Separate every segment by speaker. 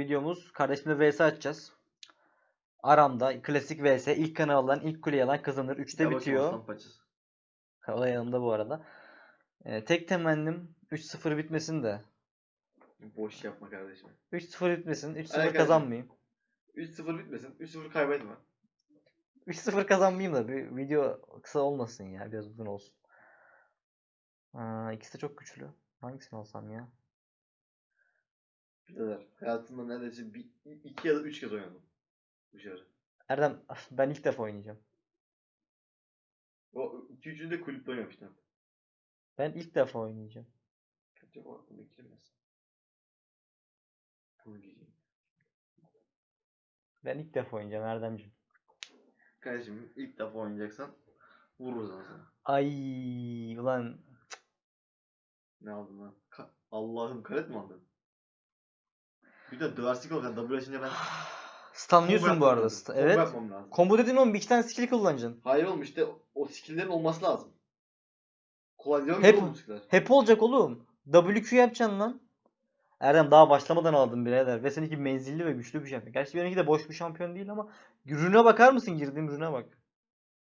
Speaker 1: videomuz kardeşimle vs açacağız. Aramda klasik vs ilk kanı alan ilk kuleyi alan kazanır. 3'te
Speaker 2: Yavaş
Speaker 1: bitiyor. O da yanımda bu arada. Ee, tek temennim 3-0 bitmesin de.
Speaker 2: Boş yapma kardeşim.
Speaker 1: 3-0 bitmesin. 3-0
Speaker 2: Arkadaşlar.
Speaker 1: kazanmayayım.
Speaker 2: 3-0 bitmesin. 3-0 kaybetme.
Speaker 1: 3-0 kazanmayayım da bir video kısa olmasın ya. Biraz uzun olsun. Aa, ikisi de çok güçlü. Hangisini alsam ya?
Speaker 2: Birader hayatımda neredeyse bir, iki ya da üç kez oynadım. Dışarı.
Speaker 1: Erdem ben ilk defa oynayacağım.
Speaker 2: O iki üçünü de kulüpte oynamıştım.
Speaker 1: Ben ilk defa oynayacağım.
Speaker 2: Kaçacak o aklıma girmez. Bunu diyeceğim.
Speaker 1: Ben ilk defa oynayacağım Erdemciğim.
Speaker 2: Kardeşim ilk defa oynayacaksan vururuz lan sana.
Speaker 1: Ay ulan
Speaker 2: Ne aldın lan? Ka- Allah'ım karet mi aldın? Bir de döversik olacak. W açınca ben
Speaker 1: stunlıyorsun bu arada. St-
Speaker 2: Combo
Speaker 1: Evet.
Speaker 2: yapmam lazım.
Speaker 1: Combo dediğin oğlum bir iki tane skill kullanacaksın.
Speaker 2: Hayır oğlum işte o skill'lerin olması lazım. Kolaylıyorum
Speaker 1: Hep-
Speaker 2: Hep... oğlum skill'ler.
Speaker 1: Hep olacak oğlum. WQ yapacaksın lan. Erdem daha başlamadan aldım birader. Ve seninki menzilli ve güçlü bir şampiyon. Gerçi benimki de boş bir şampiyon değil ama rüne bakar mısın girdiğim rüne bak.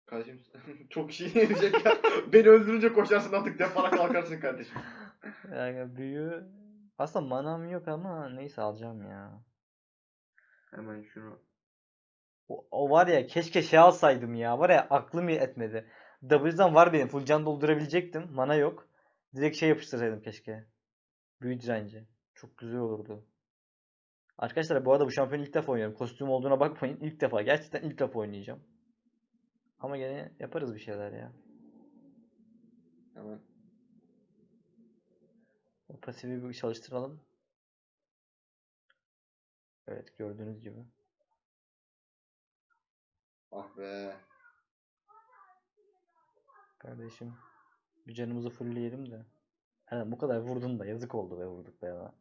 Speaker 2: Kardeşim çok şey diyecek ya. Beni öldürünce koşarsın artık defana kalkarsın kardeşim.
Speaker 1: Yani büyü aslında manam yok ama neyse alacağım ya.
Speaker 2: Hemen şunu.
Speaker 1: O, o var ya keşke şey alsaydım ya. Var ya aklım etmedi. W'den var benim. Full can doldurabilecektim. Mana yok. Direkt şey yapıştırsaydım keşke. Büyü direnci. Çok güzel olurdu. Arkadaşlar bu arada bu şampiyonu ilk defa oynuyorum. Kostüm olduğuna bakmayın. İlk defa. Gerçekten ilk defa oynayacağım. Ama gene yaparız bir şeyler ya.
Speaker 2: Hemen.
Speaker 1: O pasifi bir çalıştıralım. Evet gördüğünüz gibi.
Speaker 2: Ah be.
Speaker 1: Kardeşim. Bir canımızı fullleyelim de. Erdem bu kadar vurdun da yazık oldu be vurduk be ya.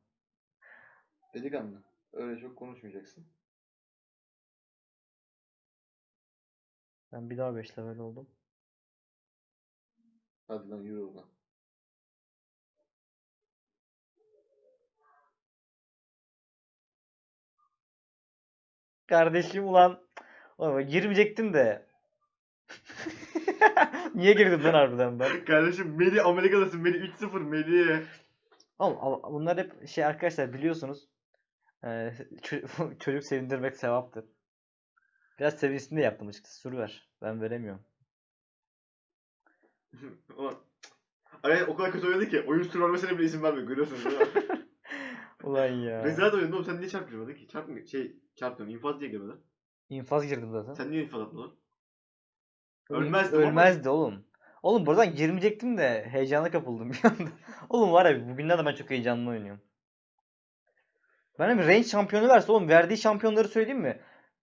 Speaker 2: Delikanlı. Öyle çok konuşmayacaksın.
Speaker 1: Ben bir daha 5 level oldum.
Speaker 2: Hadi lan yürü oradan.
Speaker 1: Kardeşim ulan. Oğlum girmeyecektim de. Niye girdim lan harbiden ben?
Speaker 2: Kardeşim Meli Amerika'dasın. Meli 3-0 Meli.
Speaker 1: Oğlum ama bunlar hep şey arkadaşlar biliyorsunuz. Ço- çocuk sevindirmek sevaptır. Biraz sevinsin de yaptım açıkçası. Sur ver. Ben veremiyorum.
Speaker 2: Ulan. Ay o kadar kötü oynadı ki oyun sürü vermesine bile izin vermiyor. Görüyorsunuz değil mi?
Speaker 1: Ulan ya.
Speaker 2: Rezalet oynadı oğlum sen niye çarpışmadın ki? Çarpmıyor. Şey çarpmıyorum. İnfaz diye girmedi.
Speaker 1: İnfaz girdim zaten.
Speaker 2: Sen niye infaz atmadın?
Speaker 1: Oğlum,
Speaker 2: Ölmezdim ama.
Speaker 1: Ölmezdi oğlum. Oğlum buradan girmeyecektim de heyecana kapıldım bir anda. Oğlum var ya bugünlerde ben çok heyecanlı oynuyorum. Bana bir range şampiyonu verse oğlum verdiği şampiyonları söyleyeyim mi?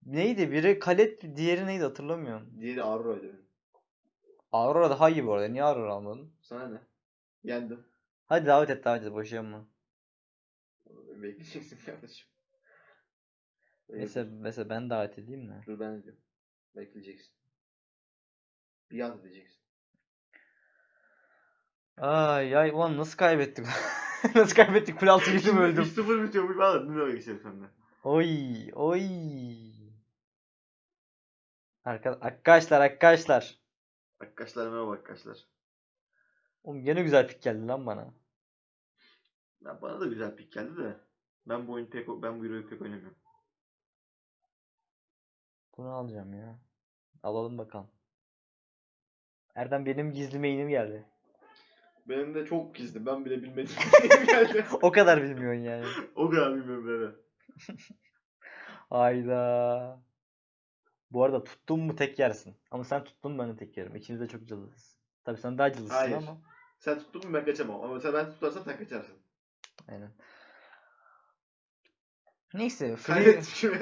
Speaker 1: Neydi? Biri Kalet, diğeri neydi hatırlamıyorum.
Speaker 2: Diğeri Aurora'ydı.
Speaker 1: Aurora daha iyi bu arada. Niye Aurora almadın?
Speaker 2: Sana ne? Yendim.
Speaker 1: Hadi davet et davet et boş yapma.
Speaker 2: Bekleyeceksin kardeşim.
Speaker 1: Mesela, mesela ben davet edeyim mi?
Speaker 2: Dur ben ediyorum. Bekleyeceksin. Bir an edeceksin.
Speaker 1: Ay ay ulan nasıl kaybettik? nasıl kaybettik? Kul altı girdim öldüm.
Speaker 2: 3-0 bitiyor. Bir bana ne demek istedim senden?
Speaker 1: Oy oy. Arka- Arkadaşlar arkadaşlar.
Speaker 2: Arkadaşlar merhaba arkadaşlar.
Speaker 1: Oğlum gene güzel pik geldi lan bana.
Speaker 2: Ya bana da güzel pik geldi de. Ben bu oyunu pek ben bu hero'yu pek oynamıyorum.
Speaker 1: Bunu alacağım ya. Alalım bakalım. Erdem benim gizli main'im geldi.
Speaker 2: Benim de çok gizli. Ben bile bilmediğim geldi.
Speaker 1: O kadar bilmiyorsun yani.
Speaker 2: o kadar bilmiyorum böyle.
Speaker 1: Hayda. Bu arada tuttun mu tek yersin. Ama sen tuttun ben de tek yerim. İkimiz de çok cılızız. Tabii sen daha cılızsın
Speaker 2: Hayır.
Speaker 1: ama.
Speaker 2: Sen tuttun mu ben kaçamam. Ama sen ben tutarsam sen kaçarsın.
Speaker 1: Aynen. Neyse free,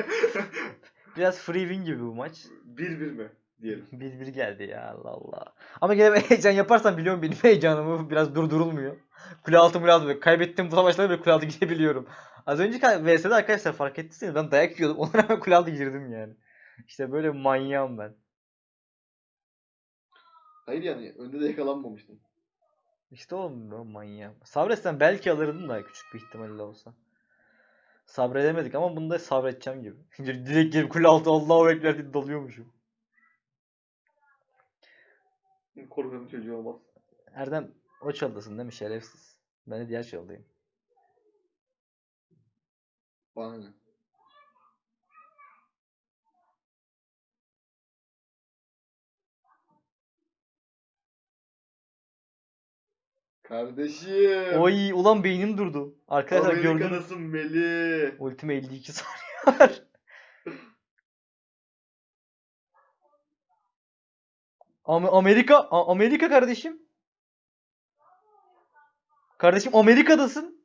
Speaker 1: biraz free win gibi bu maç.
Speaker 2: 1-1 mi? Diyelim.
Speaker 1: 1-1 geldi ya Allah Allah. Ama gene heyecan yaparsam biliyorum benim heyecanımı biraz durdurulmuyor. Kule altı mule altı. Kaybettiğim bu savaşlarda böyle kule altı gidebiliyorum. Az önceki VS'de arkadaşlar fark ettiyseniz ben dayak yiyordum. Ona rağmen kule altı girdim yani. İşte böyle bir manyağım ben.
Speaker 2: Hayır yani önde de yakalanmamıştın.
Speaker 1: İşte oğlum ben manyak. Sabretsen belki alırdın da küçük bir ihtimalle olsa. Sabredemedik ama bunda sabredeceğim gibi. Direkt gelip kule altı Allahu Ekber diye dalıyormuşum.
Speaker 2: Korkanın çocuğu olmaz.
Speaker 1: Erdem o çaldasın değil mi şerefsiz? Ben de diğer çaldayım.
Speaker 2: Bana ne? Kardeşim.
Speaker 1: Oy ulan beynim durdu. Arkadaşlar gördün.
Speaker 2: Amerika'dasın Meli.
Speaker 1: Ultime 52 saniye var. Am- Amerika Amerika kardeşim. Kardeşim Amerika'dasın.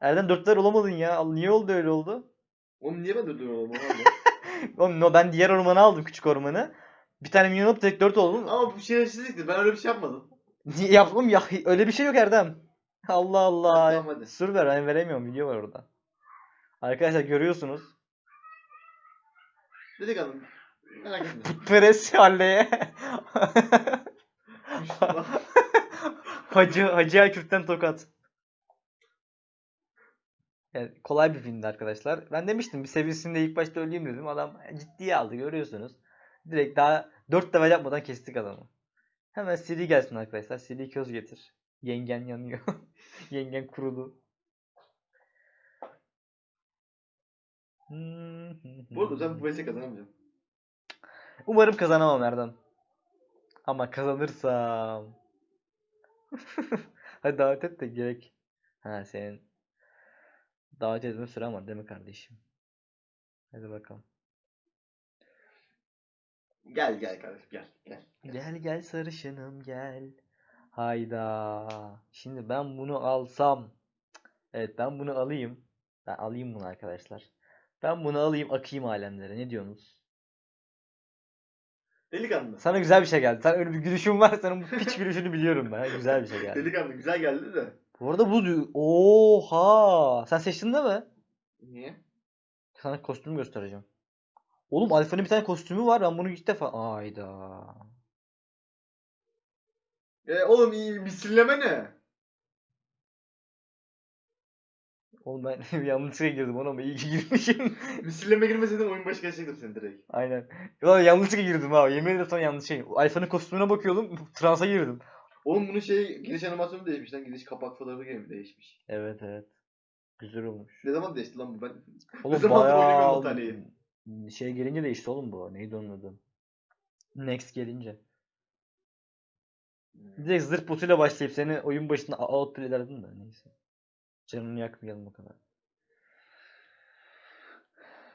Speaker 1: Erdem dörtler olamadın ya. Niye oldu öyle oldu?
Speaker 2: Oğlum niye ben durdurıyorum oğlum?
Speaker 1: Oğlum no, ben diğer ormanı aldım küçük ormanı. Bir tane minyon alıp tek dört oldum.
Speaker 2: Ama bu şerefsizlikti. Ben öyle bir şey yapmadım.
Speaker 1: Niye yaptım ya? Öyle bir şey yok Erdem. Allah Allah.
Speaker 2: Tamam, hadi.
Speaker 1: Sır ver ben veremiyorum. Video var orada. Arkadaşlar görüyorsunuz.
Speaker 2: Dedik hanım. Merak etme.
Speaker 1: Putperest halleye. Hacı Hacı Erkürt'ten tokat. Yani kolay bir filmdi arkadaşlar. Ben demiştim bir seviyesinde ilk başta öleyim dedim. Adam ciddiye aldı görüyorsunuz. Direkt daha 4 level yapmadan kestik adamı. Hemen Siri gelsin arkadaşlar. Siri köz getir. Yengen yanıyor. Yengen kurulu.
Speaker 2: Bu arada sen bu vs kazanamayacaksın.
Speaker 1: Umarım kazanamam Erdem. Ama kazanırsam. Hadi davet et de gerek. Ha senin davet etme süren var değil mi kardeşim? Hadi bakalım.
Speaker 2: Gel gel kardeşim gel gel.
Speaker 1: Gel gel sarışınım gel. Hayda. Şimdi ben bunu alsam. Evet ben bunu alayım. Ben alayım bunu arkadaşlar. Ben bunu alayım akayım alemlere. Ne diyorsunuz?
Speaker 2: Delikanlı.
Speaker 1: Sana güzel bir şey geldi. Sen öyle bir gülüşün var. Senin bu piç gülüşünü biliyorum ben. Güzel bir şey geldi.
Speaker 2: Delikanlı güzel geldi de.
Speaker 1: Bu arada bu Oha! Sen seçtin değil mi?
Speaker 2: Niye?
Speaker 1: Sana kostüm göstereceğim. Oğlum Alfa'nın bir tane kostümü var. Ben bunu ilk defa... Ayda.
Speaker 2: E oğlum iyi misilleme ne?
Speaker 1: Oğlum ben yanlışlıkla girdim ona ama iyi ki girmişim.
Speaker 2: Misilleme girmeseydin oyun başı geçecektim seni direkt.
Speaker 1: Aynen. Ya yanlışlıkla girdim ha. Yemin ederim sana yanlış şey. Alfa'nın kostümüne bakıyordum. Transa girdim.
Speaker 2: Oğlum bunun şey giriş animasyonu değişmiş lan. Giriş kapak fotoğrafı gibi değişmiş.
Speaker 1: Evet evet. Güzel olmuş.
Speaker 2: Ne zaman değişti lan bu ben?
Speaker 1: Oğlum
Speaker 2: zamandır oynamıyorum
Speaker 1: bayağı
Speaker 2: o taneyi.
Speaker 1: Şey gelince değişti oğlum bu. Neydi onun adı? Next gelince. Direkt zırh botuyla başlayıp seni oyun başında outplay ederdim de neyse. Canını yakmayalım o kadar.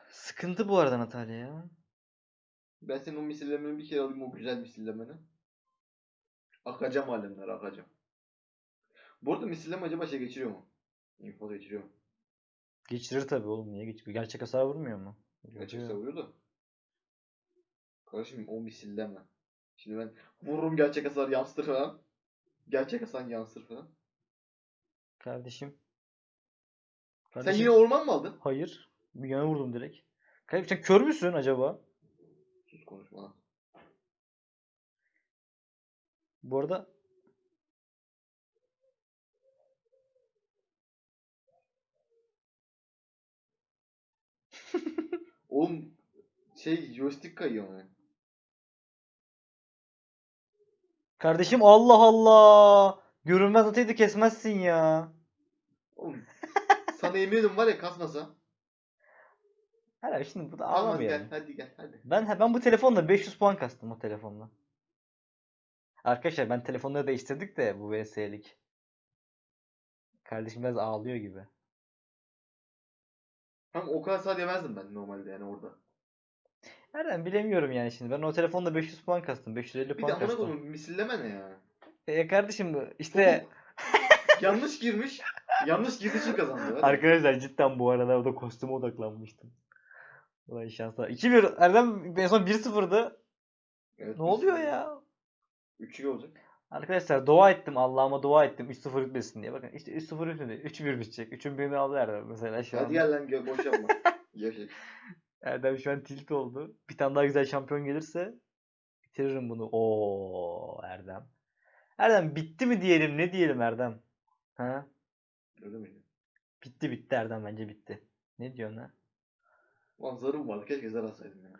Speaker 1: Sıkıntı bu arada Natalya ya.
Speaker 2: Ben senin o misillemeni bir kere alayım o güzel misillemeni. Akacağım alemler akacağım. Bu arada misilleme acaba şey geçiriyor mu? Info geçiriyor mu?
Speaker 1: Geçirir tabii oğlum niye geçirir? Gerçek hasar vurmuyor mu? Vuruyor.
Speaker 2: savuruyor da. Kardeşim o misilleme. Şimdi ben vururum gerçek hasar yansıtır falan. Gerçek hasar yansıtır falan.
Speaker 1: Kardeşim.
Speaker 2: Sen
Speaker 1: Kardeşim.
Speaker 2: yine orman mı aldın?
Speaker 1: Hayır. Bir yana vurdum direkt. Kardeşim sen kör müsün acaba?
Speaker 2: Sus konuşma lan.
Speaker 1: Bu arada
Speaker 2: Oğlum şey joystick kayıyor mu?
Speaker 1: Kardeşim Allah Allah. Görünmez atıydı kesmezsin ya.
Speaker 2: Oğlum sana yemin ediyorum var ya kasmasa.
Speaker 1: Hala şimdi bu da
Speaker 2: Tamam hadi gel hadi gel hadi.
Speaker 1: Ben ben bu telefonla 500 puan kastım o telefonla. Arkadaşlar ben telefonları değiştirdik de bu VS'lik. Kardeşim biraz ağlıyor gibi.
Speaker 2: Hem o kadar saat yemezdim ben normalde yani orada.
Speaker 1: Nereden bilemiyorum yani şimdi. Ben o telefonla 500 puan kastım. 550
Speaker 2: Bir de
Speaker 1: puan
Speaker 2: amına
Speaker 1: kastım.
Speaker 2: koyayım misilleme ne ya?
Speaker 1: E kardeşim işte
Speaker 2: Yanlış girmiş. Yanlış girdiği için kazandı. Hadi.
Speaker 1: arkadaşlar cidden bu arada orada kostüme odaklanmıştım. Ulan şanslar. 2-1 Erdem en son 1-0'dı.
Speaker 2: Evet,
Speaker 1: Ne oluyor ya?
Speaker 2: 3-2 olacak.
Speaker 1: Arkadaşlar dua ettim Allah'ıma dua ettim 3-0 bitmesin diye. Bakın işte 3-0 bitmedi. 3-1 bitecek. 3'ün birini aldı Erdem mesela şu
Speaker 2: Hadi
Speaker 1: an.
Speaker 2: gel lan gö- boş yapma.
Speaker 1: Erdem şu an tilt oldu. Bir tane daha güzel şampiyon gelirse bitiririm bunu. Oo Erdem. Erdem bitti mi diyelim ne diyelim Erdem? Ha?
Speaker 2: Öyle miydi?
Speaker 1: Bitti bitti Erdem bence bitti. Ne diyorsun ha?
Speaker 2: Lan zarım vardı. Keşke zar alsaydım ya.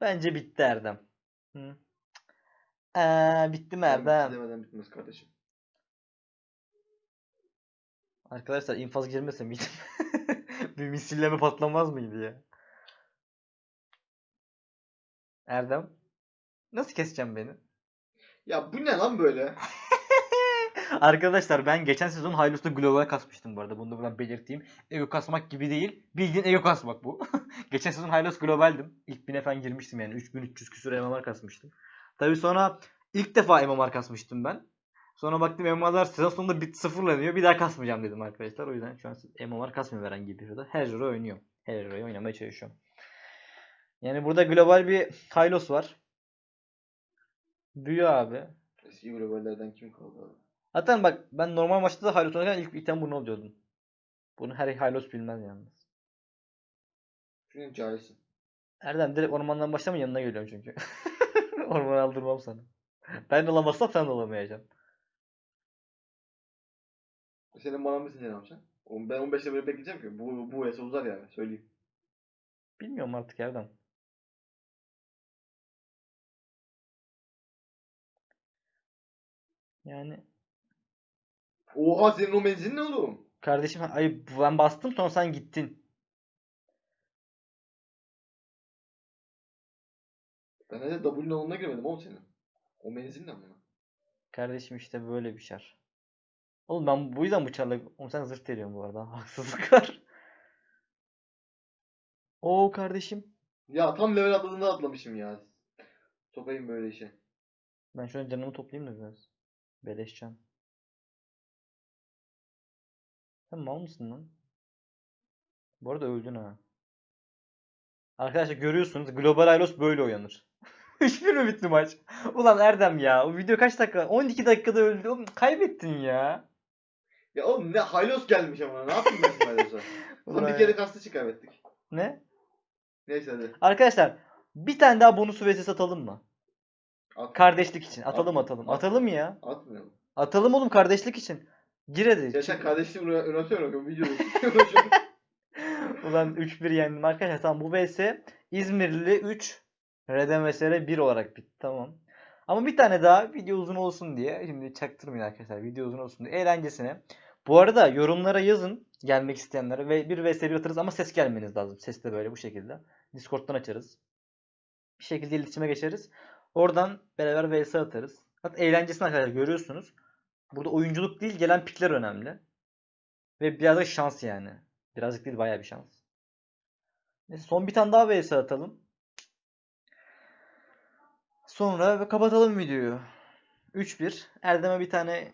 Speaker 1: Bence bitti Erdem. Hı. Ee, bitti mi Erdem?
Speaker 2: demeden bitmez kardeşim.
Speaker 1: Arkadaşlar infaz girmese miydim? Bir misilleme patlamaz mıydı ya? Erdem. Nasıl keseceğim beni?
Speaker 2: Ya bu ne lan böyle?
Speaker 1: Arkadaşlar ben geçen sezon Hylus'ta global kasmıştım bu arada. Bunu da buradan belirteyim. Ego kasmak gibi değil. Bildiğin ego kasmak bu. geçen sezon Hylus globaldim. İlk 1000'e falan girmiştim yani. 3300 küsur MMR kasmıştım. Tabii sonra ilk defa MMR kasmıştım ben. Sonra baktım MMR'lar sezon sonunda bit sıfırlanıyor. Bir daha kasmayacağım dedim arkadaşlar. O yüzden şu an MMR kasmıyorum herhangi bir hero'da. Her hero oynuyorum. Her hero'yu oynamaya çalışıyorum. Yani burada global bir Hylos var. Büyü abi.
Speaker 2: Eski globallerden kim kaldı abi?
Speaker 1: Zaten bak ben normal maçta da Hylos oynarken ilk item bunu oluyordum. Bunu her Hylos bilmez yalnız.
Speaker 2: Çünkü cahilsin.
Speaker 1: Erdem direkt ormandan başlama yanına geliyorum çünkü. Orman aldırmam sana. Ben de alamazsam sen de alamayacaksın.
Speaker 2: Senin bana mısın sen yapacaksın? Oğlum Ben 15'te böyle bekleyeceğim ki. Bu, bu vs uzar yani. Söyleyeyim.
Speaker 1: Bilmiyorum artık Erdem. Yani
Speaker 2: Oha senin o menzilin ne oğlum?
Speaker 1: kardeşim ay ben bastım sonra sen gittin.
Speaker 2: Ben de W'nin alanına girmedim oğlum senin. O menzil ne amına?
Speaker 1: Kardeşim işte böyle bir şar. Oğlum ben bu yüzden bıçakla... Oğlum sen zırt veriyorsun bu arada. Haksızlık var. Oo kardeşim.
Speaker 2: Ya tam level atladığında atlamışım ya. Sokayım böyle işe.
Speaker 1: Ben şöyle canımı toplayayım da biraz. Beleş can. Sen mal mısın lan? Bu arada öldün ha. Arkadaşlar görüyorsunuz Global Hylos böyle oynanır. 3-1 mi bitti maç? Ulan Erdem ya. O video kaç dakika? 12 dakikada öldü. Oğlum kaybettin ya.
Speaker 2: Ya oğlum ne Hylos gelmiş ama ne yapayım ben? Tam
Speaker 1: Ulan
Speaker 2: bir kere kastı kaybettik.
Speaker 1: Ne?
Speaker 2: Neyse hadi.
Speaker 1: Arkadaşlar bir tane daha bonus vs atalım mı?
Speaker 2: At.
Speaker 1: Kardeşlik için. Atalım
Speaker 2: At-
Speaker 1: atalım.
Speaker 2: at.
Speaker 1: Atalım ya.
Speaker 2: Atmayalım.
Speaker 1: Atalım oğlum kardeşlik için. Gir hadi.
Speaker 2: Ya sen
Speaker 1: Çık.
Speaker 2: kardeşliği yönetiyorsun o videoyu.
Speaker 1: Ulan 3-1 yendim arkadaşlar. Tamam bu vs İzmirli 3 Reden vs 1 olarak bitti. Tamam. Ama bir tane daha video uzun olsun diye. Şimdi çaktırmayın arkadaşlar. Video uzun olsun diye. Eğlencesine. Bu arada yorumlara yazın gelmek isteyenlere ve bir vs 1 atarız ama ses gelmeniz lazım. Ses de böyle bu şekilde. Discord'dan açarız. Bir şekilde iletişime geçeriz. Oradan beraber vs atarız. Hatta eğlencesine arkadaşlar görüyorsunuz. Burada oyunculuk değil gelen pikler önemli. Ve biraz da şans yani. Birazcık değil bayağı bir şans. Neyse son bir tane daha vs atalım. Sonra ve kapatalım videoyu. 3-1. Erdem'e bir tane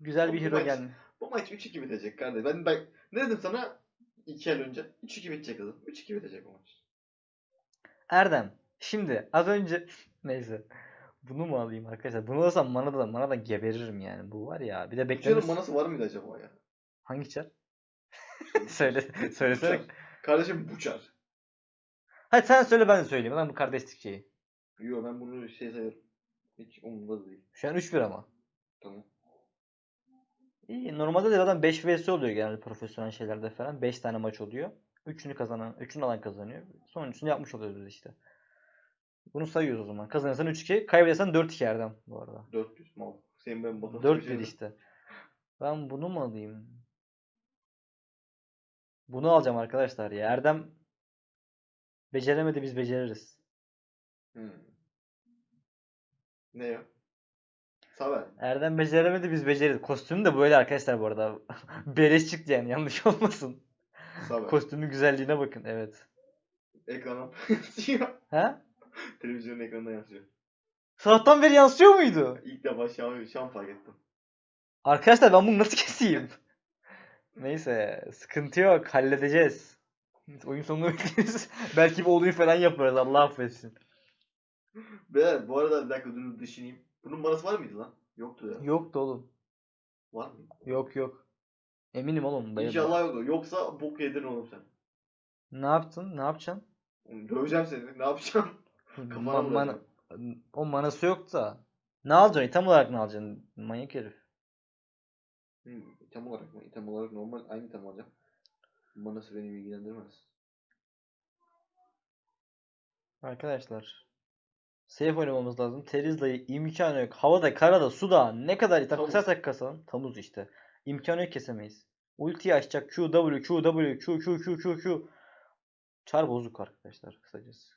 Speaker 1: güzel bir
Speaker 2: Bu
Speaker 1: hero
Speaker 2: maç-
Speaker 1: geldi.
Speaker 2: Bu maç 3-2 bitecek kardeş. Ben bak ne dedim sana 2 ay önce? 3-2 bitecek kızım. 3-2 bitecek bu maç.
Speaker 1: Erdem. Şimdi az önce neyse. Bunu mu alayım arkadaşlar? Bunu alırsam manadan manadan geberirim yani. Bu var ya. Bir de
Speaker 2: Uçarın
Speaker 1: beklemez.
Speaker 2: manası var mıydı acaba ya?
Speaker 1: Hangi çar? Söyle. Söylesene.
Speaker 2: Kardeşim Buçar.
Speaker 1: Hadi sen söyle ben de söyleyeyim. Lan bu kardeşlik şeyi.
Speaker 2: Yo ben bunu şey sayarım. Hiç umurumda değil.
Speaker 1: Şu an 3-1 ama.
Speaker 2: Tamam.
Speaker 1: İyi. Normalde de zaten 5 vs oluyor genelde profesyonel şeylerde falan. 5 tane maç oluyor. 3'ünü kazanan, 3'ünü alan kazanıyor. Sonuncusunu yapmış oluyoruz biz işte. Bunu sayıyoruz o zaman. Kazanırsan 3-2, kaybedersen 4-2 Erdem bu arada.
Speaker 2: 4-1 mal. Senin ben batan
Speaker 1: 4-1 işte. Ben bunu mu alayım? Bunu alacağım arkadaşlar ya. Erdem beceremedi biz beceririz.
Speaker 2: Hmm. Ne ya? Saver.
Speaker 1: Erdem beceremedi biz beceririz. Kostüm de böyle arkadaşlar bu arada. Beleş çıktı yani yanlış olmasın.
Speaker 2: Saver.
Speaker 1: Kostümün güzelliğine bakın evet.
Speaker 2: Ekrana yansıyor.
Speaker 1: Ha?
Speaker 2: Televizyonun ekranına yansıyor.
Speaker 1: Sabahtan beri yansıyor muydu?
Speaker 2: İlk defa şu an, şu an fark ettim.
Speaker 1: Arkadaşlar ben bunu nasıl keseyim? Neyse sıkıntı yok halledeceğiz. Oyun sonunu bekleriz. Belki bir oyun falan yaparız Allah affetsin.
Speaker 2: Beyler bu arada bir dakika dur düşüneyim. Bunun manası var mıydı lan? Yoktu ya.
Speaker 1: Yoktu oğlum.
Speaker 2: Var mı?
Speaker 1: Yok yok. Eminim oğlum dayı.
Speaker 2: İnşallah yoktu. Yoksa bok yedin oğlum sen.
Speaker 1: Ne yaptın? Ne yapacaksın?
Speaker 2: Döveceğim seni. Ne yapacağım? Kafana vuracağım.
Speaker 1: o manası yok da. Ne alacaksın? Tam olarak ne alacaksın? Manyak herif.
Speaker 2: Hı, item olarak mı? İtem olarak normal aynı item alacağım. Manası beni ilgilendirmez.
Speaker 1: Arkadaşlar. Safe oynamamız lazım. Terizla'yı imkanı yok. Havada, karada, suda ne kadar item
Speaker 2: Tamuz.
Speaker 1: kasarsak kasalım. Tamuz işte. İmkanı yok kesemeyiz. Ultiyi açacak. Q, W, Q, W, Q, Q, Q, Q, Q. Çar bozuk arkadaşlar kısacası.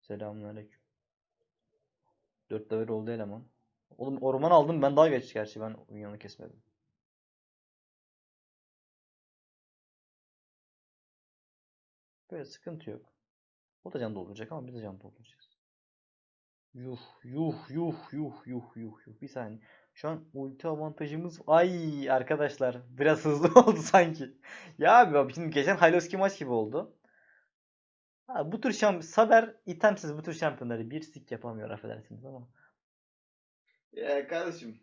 Speaker 1: Selamünaleyküm. 4 level oldu eleman. Oğlum orman aldım ben daha geç gerçi ben minyonu kesmedim. Böyle sıkıntı yok. O da can dolduracak ama biz de can dolduracağız. Yuh yuh yuh yuh yuh yuh yuh. Bir saniye. Şu an ulti avantajımız ay arkadaşlar biraz hızlı oldu sanki. Ya abi şimdi geçen Haloski maç gibi oldu. Ha, bu tür şamp Saber itemsiz bu tür şampiyonları bir sik yapamıyor affedersiniz ama.
Speaker 2: Ya kardeşim.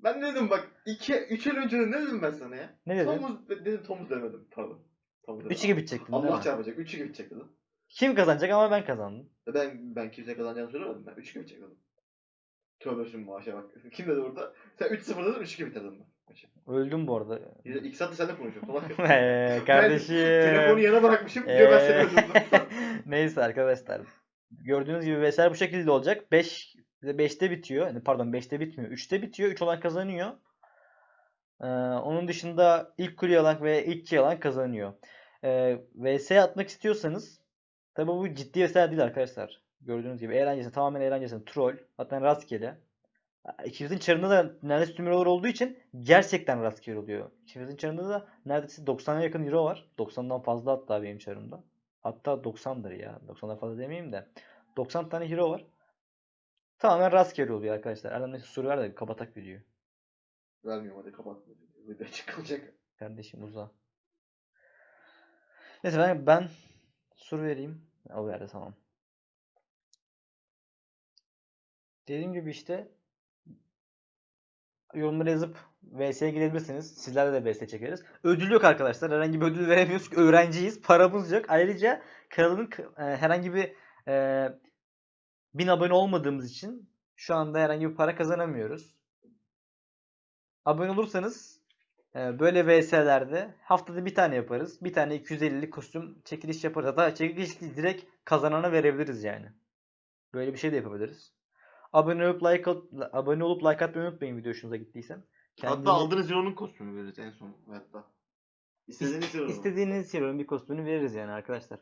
Speaker 2: Ben ne dedim bak 2 3 el önce ne dedim ben sana ya?
Speaker 1: Ne dedin?
Speaker 2: Tomuz dedim Tomuz demedim pardon. Dedim.
Speaker 1: 3-2 bitecektin değil
Speaker 2: Allah
Speaker 1: mi?
Speaker 2: çarpacak 3 2 bitecek dedim.
Speaker 1: Kim kazanacak ama ben kazandım.
Speaker 2: E Ben ben kimse kazanacağını söylemedim ben 3 2 bitecek dedim. Tövbe şimdi maaşa bak. Kim dedi orada? Sen 3-0 dedin 3-2 bitirdin ben. maçı.
Speaker 1: Öldüm bu arada.
Speaker 2: İlk iki saattir seninle konuşuyorum. Salak.
Speaker 1: Eee kardeşim.
Speaker 2: Telefonu yana bırakmışım. Diyor ben seni
Speaker 1: Eee,
Speaker 2: öldürdüm.
Speaker 1: Neyse arkadaşlar. Gördüğünüz gibi vesaire bu şekilde olacak. 5 5'te bitiyor. Yani Pardon 5'te bitmiyor. 3'te bitiyor. 3 olan kazanıyor. Ee, onun dışında ilk kuleyi alan ve ilk alan kazanıyor. Ee, VS atmak istiyorsanız tabi bu ciddi VS değil arkadaşlar. Gördüğünüz gibi eğlencesine tamamen eğlencesine troll. Hatta rastgele. İkimizin çarında da neredeyse tüm hero'lar olduğu için gerçekten rastgele oluyor. İkimizin çarında da neredeyse 90'a yakın hero var. 90'dan fazla hatta benim çarımda. Hatta 90'dır ya. 90'dan fazla demeyeyim de. 90 tane hero var. Tamamen rastgele oluyor arkadaşlar. Erdem neyse soru ver de kapatak videoyu.
Speaker 2: Vermiyorum hadi kapatma. Video çıkılacak.
Speaker 1: Kardeşim uza. Neyse ben, ben soru vereyim. O verdi tamam. Dediğim gibi işte yorumlara yazıp VS'ye girebilirsiniz. Sizlerle de VS çekeriz. Ödül yok arkadaşlar. Herhangi bir ödül veremiyoruz öğrenciyiz. Paramız yok. Ayrıca kanalın e, herhangi bir e, 1000 abone olmadığımız için şu anda herhangi bir para kazanamıyoruz. Abone olursanız e, böyle VS'lerde haftada bir tane yaparız. Bir tane 250'lik kostüm çekiliş yaparız. Hatta çekiliş direkt kazanana verebiliriz yani. Böyle bir şey de yapabiliriz. Abone olup like at- abone olup like atmayı unutmayın video hoşunuza gittiyse.
Speaker 2: Hatta
Speaker 1: Kendinize-
Speaker 2: aldığınız Zero'nun kostümü veririz en son hayatta. İstediğiniz Zero'nun.
Speaker 1: İstediğiniz hero'nun bir kostümünü veririz yani arkadaşlar.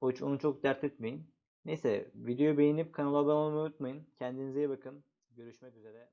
Speaker 1: O hiç onu çok dert etmeyin. Neyse videoyu beğenip kanala abone olmayı unutmayın. Kendinize iyi bakın. Görüşmek üzere.